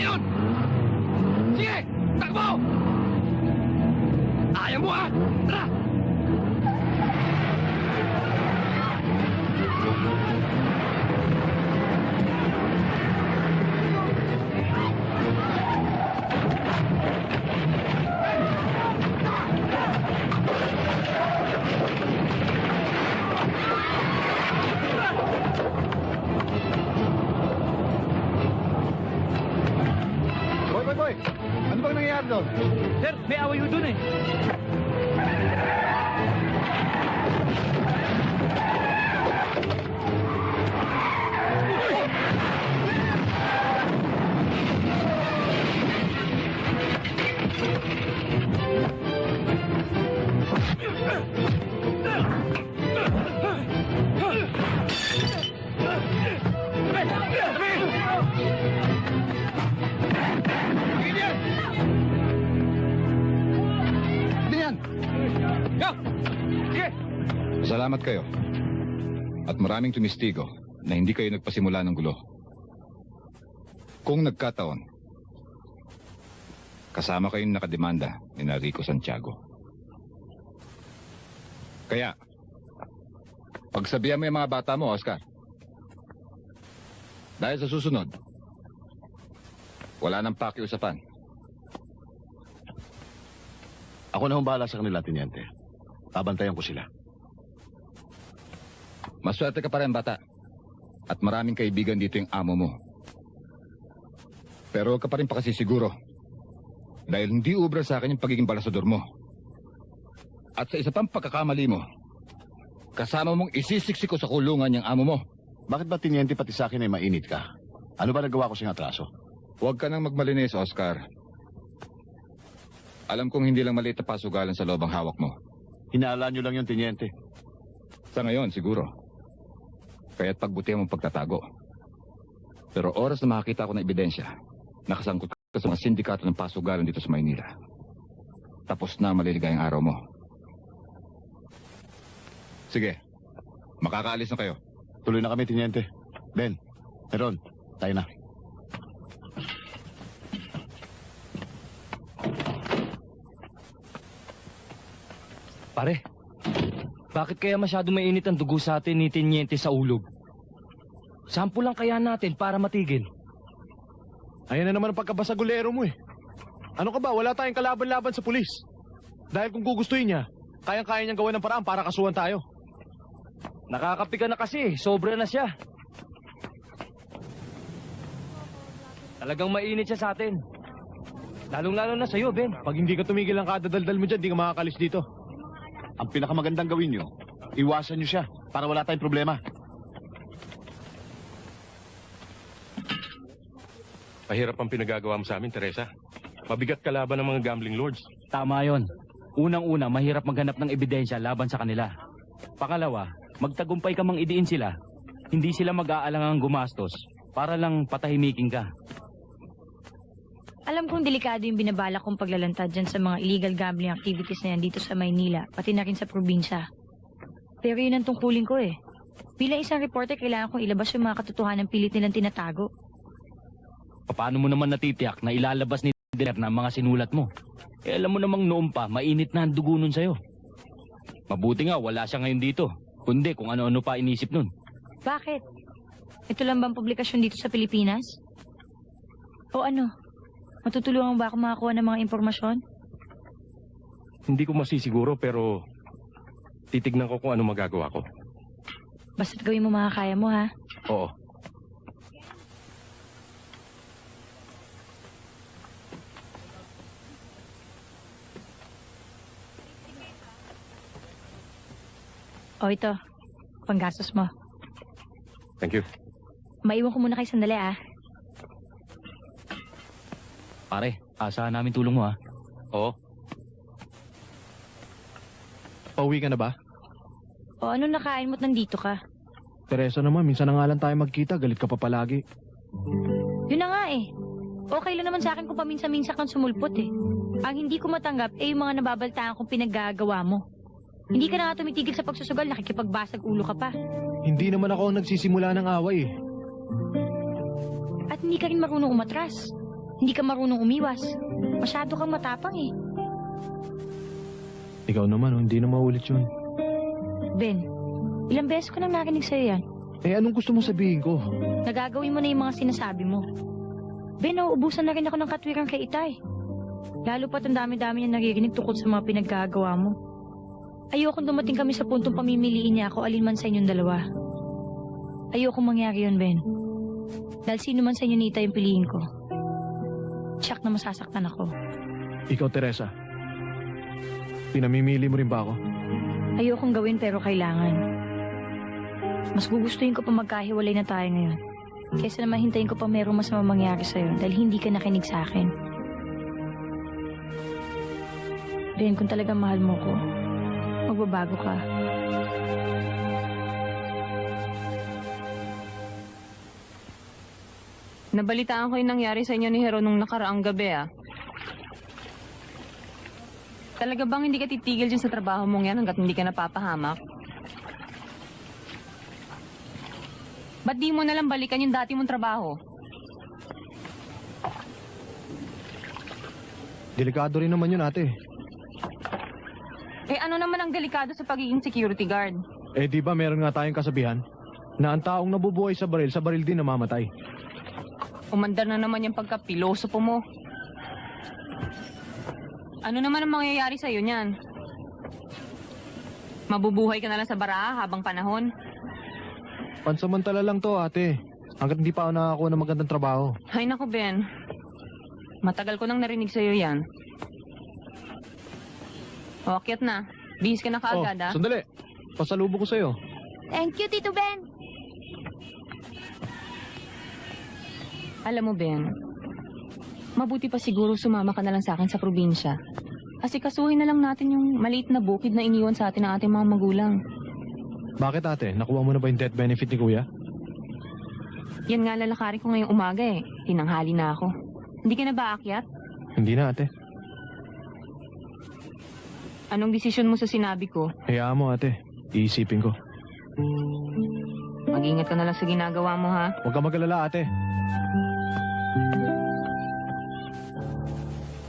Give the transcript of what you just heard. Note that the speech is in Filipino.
yun! Boy! Ano bang nangyayari doon? Sir, may away yun dun eh. Hindi yan! Go! Sige! Salamat kayo. At maraming tumistigo na hindi kayo nagpasimula ng gulo. Kung nagkataon, kasama kayong nakademanda ni Rico Santiago. Kaya, pagsabihan mo yung mga bata mo, Oscar. Dahil sa susunod, wala nang pakiusapan. Ako na hong bahala sa kanila, Tiniente. Babantayan ko sila. Maswerte ka pa rin, bata. At maraming kaibigan dito yung amo mo. Pero ka pa rin pakasisiguro. Dahil hindi ubra sa akin yung pagiging balasador mo. At sa isa pang pagkakamali mo, kasama mong isisiksik ko sa kulungan yung amo mo. Bakit ba, Tiniente, pati sa akin ay mainit ka? Ano ba nagawa ko sa atraso? Huwag ka nang magmalinis, Oscar. Alam kong hindi lang maliit na pasugalan sa loob ang hawak mo. Hinala nyo lang yung Tiniente. Sa ngayon, siguro. Kaya't pagbutihan mong pagtatago. Pero oras na makakita ko ng ebidensya, nakasangkot ka sa mga sindikato ng pasugalan dito sa Maynila. Tapos na ang maliligayang araw mo. Sige, makakaalis na kayo. Tuloy na kami, Tiniente. Ben, Meron, tayo na. Pare, bakit kaya masyado mainit ang dugo sa atin ni Tiniente sa ulog? Sampo lang kaya natin para matigil. Ayan na naman ang pagkabasagulero mo eh. Ano ka ba? Wala tayong kalaban-laban sa pulis. Dahil kung gugustuhin niya, kayang-kaya niyang gawin ng paraan para kasuhan tayo. Nakakapiga na kasi, sobra na siya. Talagang mainit siya sa atin. Lalong-lalo na sa'yo, Ben. Pag hindi ka tumigil ang kadadaldal mo dyan, di ka makakalis dito. Ang pinakamagandang gawin nyo, iwasan nyo siya para wala tayong problema. Mahirap ang pinagagawa mo sa amin, Teresa. Mabigat kalaban ng mga gambling lords. Tama yon. Unang-una, mahirap maghanap ng ebidensya laban sa kanila. Pangalawa, magtagumpay ka mang idiin sila. Hindi sila mag-aalangang gumastos para lang patahimikin ka. Alam kong delikado yung binabala kong paglalantad dyan sa mga illegal gambling activities na yan dito sa Maynila, pati na rin sa probinsya. Pero yun ang tungkulin ko eh. Bilang isang reporter, kailangan kong ilabas yung mga katotohanan pilit nilang tinatago. Paano mo naman natitiyak na ilalabas ni Deler na ang mga sinulat mo? Eh alam mo namang noon pa, mainit na ang dugo nun sa'yo. Mabuti nga, wala siya ngayon dito. Kundi kung ano-ano pa inisip nun. Bakit? Ito lang bang publikasyon dito sa Pilipinas? O ano? Matutulungan ba ako makakuha ng mga impormasyon? Hindi ko masisiguro pero titignan ko kung ano magagawa ko. Basta't gawin mo mga kaya mo ha. Oo. O ito, panggastos mo. Thank you. Maiwan ko muna kayo sandali ah. Pare, asahan namin tulong mo ha. Oo. Pauwi ka na ba? O ano nakain mo't nandito ka? Teresa naman, minsan na nga lang tayo magkita, galit ka pa palagi. Yun na nga eh. Okay lang naman sa akin kung paminsan-minsan kang sumulpot eh. Ang hindi ko matanggap eh yung mga nababaltaan kong pinaggagawa mo. Hindi ka na nga tumitigil sa pagsusugal, nakikipagbasag ulo ka pa. Hindi naman ako ang nagsisimula ng away eh. At hindi ka rin marunong umatras. Hindi ka marunong umiwas. Masyado kang matapang eh. Ikaw naman, oh, hindi na maulit yun. Ben, ilang beses ko nang narinig sa'yo yan. Eh, anong gusto mo sabihin ko? Nagagawin mo na yung mga sinasabi mo. Ben, nauubusan na rin ako ng katwiran kay Itay. Lalo pat ang dami-dami niya naririnig tungkol sa mga pinaggagawa mo. Ayokong dumating kami sa puntong pamimiliin niya ako alinman sa inyong dalawa. Ayokong mangyari yun, Ben. Dahil sino man sa inyo ni Itay yung piliin ko. Tsak na masasaktan ako. Ikaw, Teresa. Pinamimili mo rin ba ako? Ayokong gawin pero kailangan. Mas gugustuhin ko pa magkahiwalay na tayo ngayon. Kaysa naman hintayin ko pa merong masama mangyari sa'yo dahil hindi ka nakinig sa akin. Ben, kung talagang mahal mo ko, magbabago ka. Nabalitaan ko yung nangyari sa inyo ni Hero nung nakaraang gabi ah. Talaga bang hindi ka titigil dyan sa trabaho mong yan hanggat hindi ka napapahamak? Ba't di mo nalang balikan yung dati mong trabaho? Delikado rin naman yun, ate. Eh ano naman ang delikado sa pagiging security guard? Eh, di ba meron nga tayong kasabihan? Na ang taong nabubuhay sa baril, sa baril din namamatay. Umandar na naman yung pagkapilosopo mo. Ano naman ang mangyayari sa'yo niyan? Mabubuhay ka na lang sa baraha habang panahon? Pansamantala lang to, ate. Hanggat hindi pa ako nakakuha ng magandang trabaho. Ay naku, Ben. Matagal ko nang narinig sa'yo yan. O, akyat na. Bihis ka na kaagad, oh, ah. sandali. Pasalubong ko sa'yo. Thank you, Tito Ben! Alam mo, Ben, mabuti pa siguro sumama ka na lang sa akin sa probinsya. Kasi kasuhin na lang natin yung maliit na bukid na iniwan sa atin ng ating mga magulang. Bakit, ate? Nakuha mo na ba yung death benefit ni kuya? Yan nga lalakarin ko ngayong umaga eh. Tinanghali na ako. Hindi ka na ba aakyat? Hindi na, ate. Anong desisyon mo sa sinabi ko? Hayaan mo, ate. Iisipin ko. Mag-ingat ka na lang sa ginagawa mo, ha? Huwag ka magalala, ate.